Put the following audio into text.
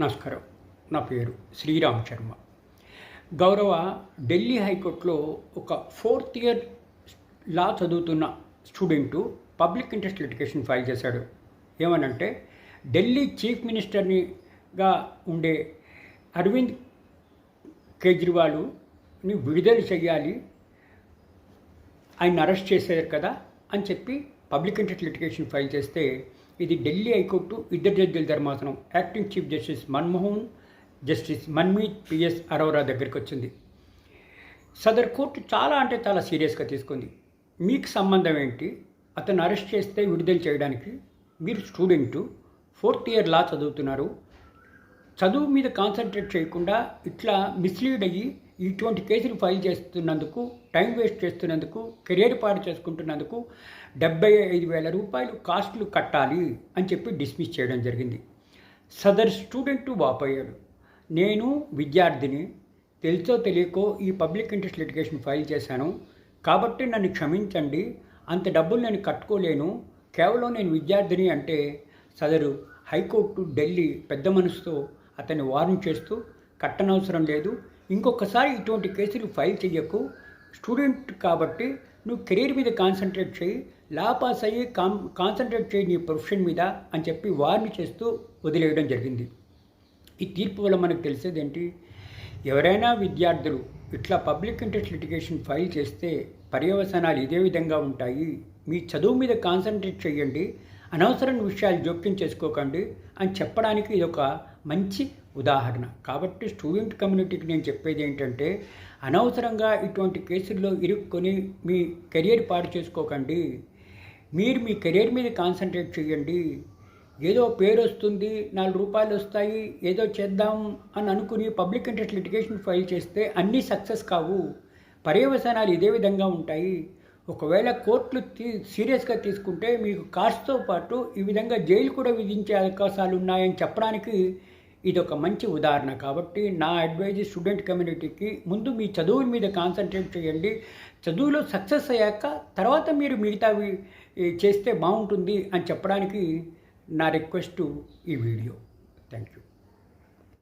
నమస్కారం. నా పేరు శ్రీరామ్ శర్మ. గౌరవ ఢిల్లీ హైకోర్టులో ఒక ఫోర్త్ ఇయర్ లా చదువుతున్న student public interest litigation file చేశాడు. ఏమనంటే ఢిల్లీ చీఫ్ మినిస్టర్నిగా ఉండే అరవింద్ కేజ్రీవాల్ని విడుదల చేయాలి ఆయన అరెస్ట్ చేశారు కదా అని చెప్పి పబ్లిక్ ఇంట్రెస్ట్ లిటిగేషన్ ఫైల్ చేస్తే ఇది ఢిల్లీ హైకోర్టు ఇద్దరు జడ్జిల ధర్మాసనం acting chief justice Manmohan justice Manmeet PS Arora దగ్గరికి వచ్చింది. సదర్ కోర్టు చాలా అంటే చాలా సీరియస్గా తీసుకుంది. మీకు సంబంధం ఏంటి? అతను అరెస్ట్ చేస్తే విడుదల చేయడానికి మీరు స్టూడెంటు ఫోర్త్ ఇయర్ లా చదువుతున్నారు. చదువు మీద కాన్సన్ట్రేట్ చేయకుండా ఇట్లా మిస్లీడ్ అయ్యి ఇటువంటి కేసులు ఫైల్ చేస్తున్నందుకు టైం వేస్ట్ చేస్తున్నందుకు కెరీర్ పాడు చేసుకుంటున్నందుకు డెబ్బై ఐదు వేల రూపాయలు కాస్ట్లు కట్టాలి అని చెప్పి డిస్మిస్ చేయడం జరిగింది. సదర్ స్టూడెంట్ వాపోయాడు నేను విద్యార్థిని తెలుసో తెలియకో ఈ పబ్లిక్ ఇంట్రెస్ట్ లిటిగేషన్ ఫైల్ చేశాను. కాబట్టి నన్ను క్షమించండి అంత డబ్బులు నేను కట్టుకోలేను. కేవలం నేను విద్యార్థిని అంటే సదరు హైకోర్టు ఢిల్లీ పెద్ద మనసుతో అతన్ని వార్న్ చేస్తూ కట్టనవసరం లేదు. ఇంకొకసారి ఇటువంటి కేసులు ఫైల్ చేయకు స్టూడెంట్ కాబట్టి నువ్వు కెరీర్ మీద కాన్సన్ట్రేట్ చేయి లా పాస్ అయ్యి కాన్ కాన్సన్ట్రేట్ చేయి నీ ప్రొఫెషన్ మీద అని చెప్పి వార్న్ చేస్తూ వదిలేయడం జరిగింది. ఈ తీర్పు వల్ల మనకు తెలిసేది ఏంటి ఎవరైనా విద్యార్థులు ఇట్లా పబ్లిక్ ఇంట్రెస్ట్ లిటిగేషన్ ఫైల్ చేస్తే పర్యవసనాలు ఇదే విధంగా ఉంటాయి. మీ చదువు మీద కాన్సన్ట్రేట్ చేయండి అనవసరం విషయాలు జోక్యం చేసుకోకండి అని చెప్పడానికి ఇది ఒక మంచి ఉదాహరణ. కాబట్టి స్టూడెంట్ కమ్యూనిటీకి నేను చెప్పేది ఏంటంటే అనవసరంగా ఇటువంటి కేసుల్లో ఇరుక్కొని మీ కెరియర్ పాడు చేసుకోకండి. మీరు మీ కెరీర్ మీద కాన్సన్ట్రేట్ చేయండి. ఏదో పేరు వస్తుంది నాలుగు రూపాయలు వస్తాయి ఏదో చేద్దాం అని అనుకుని పబ్లిక్ ఇంట్రెస్ట్ లిటిగేషన్ ఫైల్ చేస్తే అన్నీ సక్సెస్ కావు. పర్యవసానాలు ఇదే విధంగా ఉంటాయి. ఒకవేళ కోర్టులు తీ సీరియస్గా తీసుకుంటే మీకు కాస్ట్తో పాటు ఈ విధంగా జైలు కూడా విధించే అవకాశాలు ఉన్నాయని చెప్పడానికి ఇది ఒక మంచి ఉదాహరణ. కాబట్టి నా అడ్వైజ్ స్టూడెంట్ కమ్యూనిటీకి ముందు మీ చదువుల మీద కాన్సన్ట్రేట్ చేయండి. చదువులో సక్సెస్ అయ్యాక తర్వాత మీరు మిగతావి చేస్తే బాగుంటుంది అని చెప్పడానికి నా రిక్వెస్ట్ ఈ వీడియో. Thank you